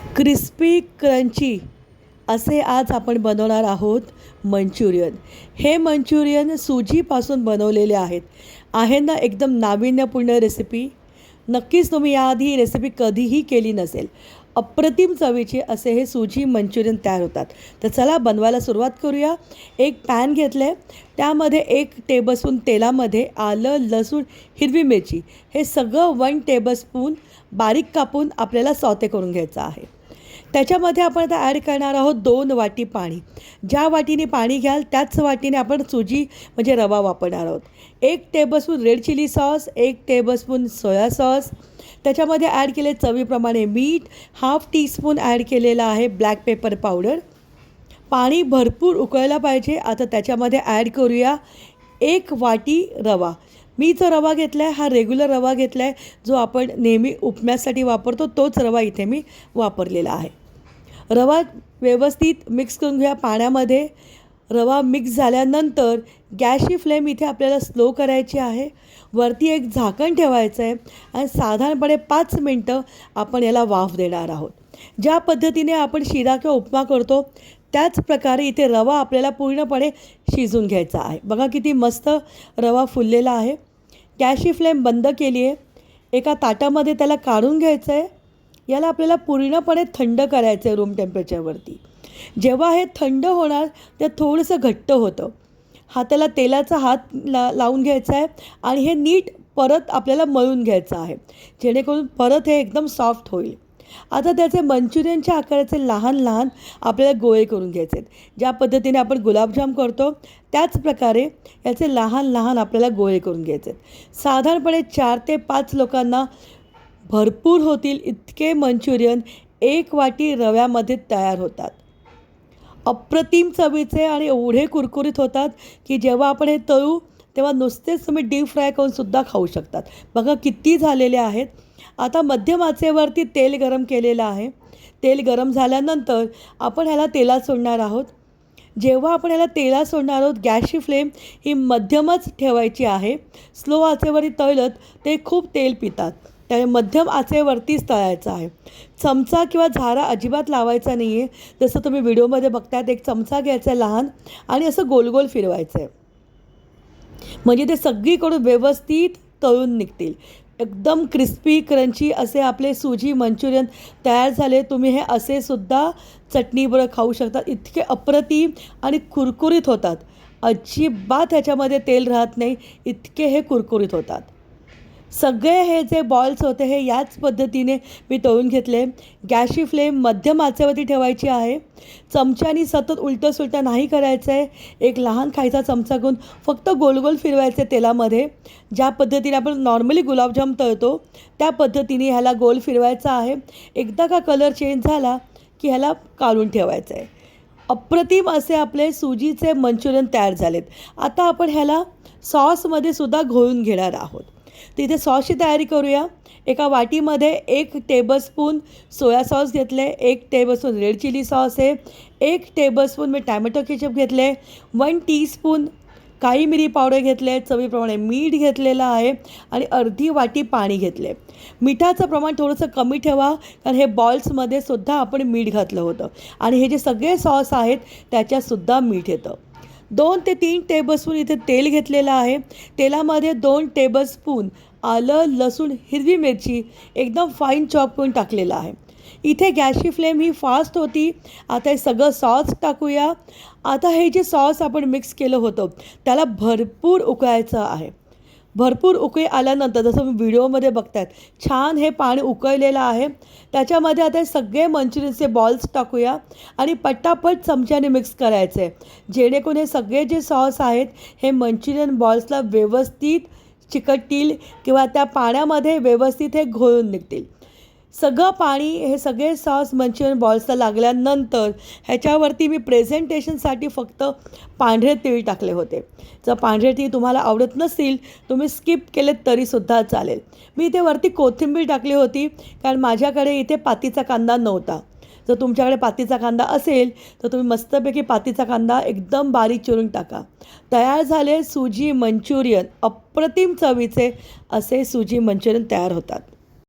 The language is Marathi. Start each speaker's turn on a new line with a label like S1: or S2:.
S1: क्रिस्पी क्रंची असे आज आपण बनवणार आहोत मंचुरियन. हे मंचुरियन सुजीपासून बनवलेले आहेत. आहे ना एकदम नाविन्यपूर्ण रेसिपी नक्कीच तुम्ही याआधी ही रेसिपी कधीही केली नसेल. अप्रतिम चवीचे असे हे सुजी मंचुरियन तयार होतात. तर चला बनवायला सुरुवात करूया. एक पॅन घेतलं आहे त्यामध्ये एक टेबलस्पून तेलामध्ये आलं लसूण हिरवी मिरची. हे सगळं वन टेबलस्पून बारीक कापून आपल्याला सौते करून घ्यायचं आहे. त्याच्यामध्ये आपण आता ॲड करणार आहोत दोन वाटी पाणी. ज्या वाटीने पाणी घ्याल त्याच वाटीने आपण सुजी म्हणजे रवा वापरणार आहोत. एक टेबलस्पून रेड चिली सॉस एक टेबलस्पून सोया सॉस त्याच्यामध्ये ॲड केले चवीप्रमाणे मीठ हाफ टीस्पून ॲड केलेला आहे ब्लॅक पेपर पावडर पाणी भरपूर उकळलं पाहिजे. आता त्याच्यामध्ये ॲड करूया एक वाटी रवा. मी जो रवा घेतला आहे हा रेग्युलर रवा घेतला आहे जो आपण नेहमी उपम्यासाठी वापरतो तोच रवा इथे मी वापरलेला आहे. रवा व्यवस्थित मिक्स करून घ्या पाण्यामध्ये. रवा मिक्स झाल्यानंतर गॅसची फ्लेम इथे आपल्याला स्लो करायची आहे. वरती एक झाकण ठेवायचं आहे आणि साधारणपणे पाच मिनटं आपण याला वाफ देणार आहोत. ज्या पद्धतीने आपण शिरा किंवा उपमा करतो त्याच प्रकारे इथे रवा आपल्याला पूर्णपणे शिजून घ्यायचा आहे. बघा किती मस्त रवा फुललेला आहे. गॅसची फ्लेम बंद केली आहे एका ताटामध्ये त्याला काढून घ्यायचं आहे याला आपल्याला पूर्णपणे थंड करायचं आहे रूम टेम्परेचरवरती जेव्हा हे थंड होणार ते थोडंसं घट्ट होतं. हाताला तेलाचा हात ला लावून घ्यायचा आहे आणि हे नीट परत आपल्याला मळून घ्यायचं आहे. जेणेकरून परत हे एकदम सॉफ्ट होईल. आता त्याचे मंचुरियनच्या आकाराचे लहान लहान आपल्याला गोळे करून घ्यायचे आहेत. ज्या पद्धतीने आपण गुलाबजाम करतो त्याच प्रकारे याचे लहान लहान आपल्याला गोळे करून घ्यायचे आहेत. साधारणपणे चार ते पाच लोकांना भरपूर होतील इतके मंचुरियन एक वाटी रव्यामध्ये तयार होतात. अप्रतिम चवीचे आणि एवढे कुरकुरीत होतात की जेव्हा आपण हे तळू तेव्हा नुसतेच तुम्ही डीप फ्राय करूनसुद्धा खाऊ शकतात. बघा किती झालेले आहेत. आता मध्यम आचेवरती तेल गरम केलेलं आहे. तेल गरम झाल्यानंतर आपण ह्याला तेलात सोडणार आहोत. जेव्हा आपण ह्याला तेलात सोडणार आहोत गॅसची फ्लेम ही मध्यमच ठेवायची आहे. स्लो आचेवरती तळलत ते खूप तेल पितात. त्यामुळे म्हणजे मध्यम आचेवरतीच तळायचं आहे. चमचा किंवा झारा अजिबात लावायचा नाही आहे जसं तुम्ही व्हिडिओमध्ये बघतायत एक चमचा घ्यायचा आहे लहान आणि असं गोल गोल फिरवायचं आहे म्हणजे ते सगळीकडून व्यवस्थित तळून निघतील. एकदम क्रिस्पी क्रंची असे आपले सुजी मंचुरियन तयार झाले. तुम्ही हे असे सुद्धा चटणीबरोबर खाऊ शकता. इतके अप्रतिम आणि कुरकुरीत होतात. अजिबात ह्याच्यामध्ये तेल राहत नाही. इतके हे कुरकुरीत होतात. सगळे हे जे बॉल्स होते हे याच पद्धतीने मी तळून घेतले. गॅसची फ्लेम मध्यम आचेवरती ठेवायची आहे. चमच्यानी सतत उलटं सुलटं नाही करायचं आहे एक लहान खायचा चमचा घेऊन फक्त गोल गोल फिरवायचे तेलामध्ये. ज्या पद्धतीने आपण नॉर्मली गुलाबजाम तळतो त्या पद्धतीने ह्याला गोल फिरवायचा आहे. एकदा का कलर चेंज झाला की ह्याला काढून ठेवायचं आहे अप्रतिम असे आपले सुजीचे मंचुरियन तयार झालेत. आता आपण ह्याला सॉसमध्ये सुद्धा घोळून घेणार आहोत. तिथे सॉसची तयारी करूया. एका वाटीमध्ये एक टेबलस्पून सोया सॉस घेतले एक टेबलस्पून रेड चिली सॉस आहे एक टेबलस्पून मी टॅमॅटो केचप घेतले वन टीस्पून काळी मिरी पावडर घेतले चवीप्रमाणे मीठ घेतलेलं आहे आणि अर्धी वाटी पाणी घेतले. मिठाचं प्रमाण थोडंसं कमी ठेवा कारण हे बॉल्समध्ये सुद्धा आपण मीठ घातलं होतं. आणि हे जे सगळे सॉस आहेत त्याच्यातसुद्धा मीठ येतं. दोन ते तीन टेबलस्पून इथे तेल घेतलेलं आहे. तेलामध्ये दोन टेबलस्पून आलं लसूण हिरवी मिरची एकदम फाईन चॉप करून टाकलेलं आहे. इथे गॅसची फ्लेम ही फास्ट होती. आता हे सगळं सॉस टाकूया. आता हे जे सॉस आपण मिक्स केलं होतं त्याला भरपूर उकळायचं आहे. भरपूर उकळी आल्यानंतर जसं तुम्ही व्हिडिओमध्ये बघतायत छान हे पाणी उकळलेलं आहे. त्याच्यामध्ये आता हे सगळे मंचुरियनचे बॉल्स टाकूया आणि पटापट चमच्याने मिक्स करायचे. जेणेकरून हे सगळे जे सॉस आहेत हे मंचुरियन बॉल्सला व्यवस्थित चिकटतील किंवा त्या पाण्यामध्ये व्यवस्थित हे घोळून निघतील. सगळं पाणी हे सगळे सॉस मंचुरियन बॉल्सला लागल्यानंतर ह्याच्यावरती मी प्रेझेंटेशनसाठी फक्त पांढरे तीळ टाकले होते. जर पांढरे तीळ तुम्हाला आवडत नसतील तुम्ही स्किप केलेत तरीसुद्धा चालेल. मी इथे वरती कोथिंबीर टाकली होती कारण माझ्याकडे इथे पातीचा कांदा नव्हता. जर तुमच्याकडे पातीचा कांदा असेल तर तुम्ही मस्तपैकी पातीचा कांदा एकदम बारीक चिरून टाका. तयार झाले सुजी मंचुरियन अप्रतिम चवीचे असे सुजी मंचुरियन तयार होतात.